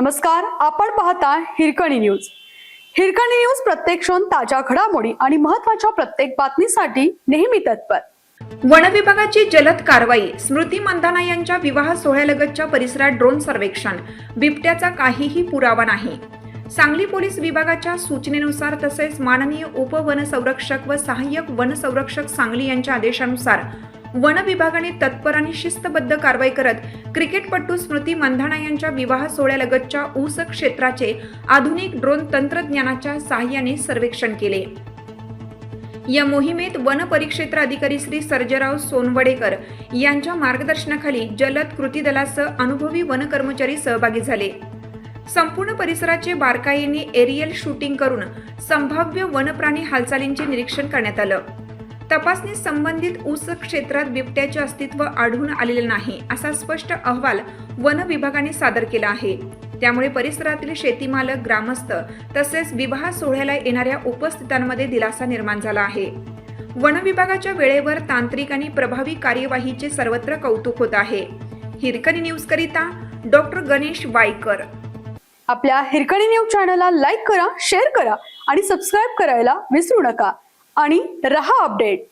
नमस्कार आपण पाहता हिरकणी न्यूज. हिरकणी न्यूज प्रत्येक क्षण ताज्या घडामोडी आणि महत्त्वाच्या प्रत्येक बातमीसाठी नेहमी तत्पर. वन विभागाची जलद कारवाई स्मृती मंदाना यांच्या विवाह सोहळ्यालगतच्या परिसरात ड्रोन सर्वेक्षण बिबट्याचा काहीही पुरावा नाही. सांगली पोलीस विभागाच्या सूचनेनुसार तसेच माननीय उपवनसंरक्षक व सहाय्यक वनसंरक्षक सांगली यांच्या आदेशानुसार वन विभागाने तत्पर आणि शिस्तबद्ध कारवाई करत क्रिकेटपटू स्मृती मंधाना यांच्या विवाह सोहळ्यालगतच्या ऊस क्षेत्राचे आधुनिक ड्रोन तंत्रज्ञानाच्या सहाय्याने सर्वेक्षण केले. या मोहिमेत वन परिक्षेत्र अधिकारी श्री सर्जराव सोनवडेकर यांच्या मार्गदर्शनाखाली जलद कृती दलासह अनुभवी वन कर्मचारी सहभागी झाले. संपूर्ण परिसराचे बारकाईने एरियल शूटिंग करून संभाव्य वनप्राणी हालचालींचे निरीक्षण करण्यात आलं. तपासणी संबंधित ऊस क्षेत्रात बिबट्याचे अस्तित्व आढळून आलेले नाही असा स्पष्ट अहवाल वन विभागाने सादर केला आहे. त्यामुळे परिसरातील शेतीमालक ग्रामस्थ तसेच विवाह सोहळ्याला येणाऱ्या उपस्थितांमध्ये दिलासा निर्माण झाला आहे. वन विभागाच्या वेळेवर तांत्रिक आणि प्रभावी कार्यवाहीचे सर्वत्र कौतुक होत आहे. हिरकणी न्यूज करिता डॉक्टर गणेश वायकर. आपल्या हिरकणी न्यूज चॅनलला लाईक करा शेअर करा आणि सबस्क्राईब करायला विसरू नका. आणि रहा अपडेट.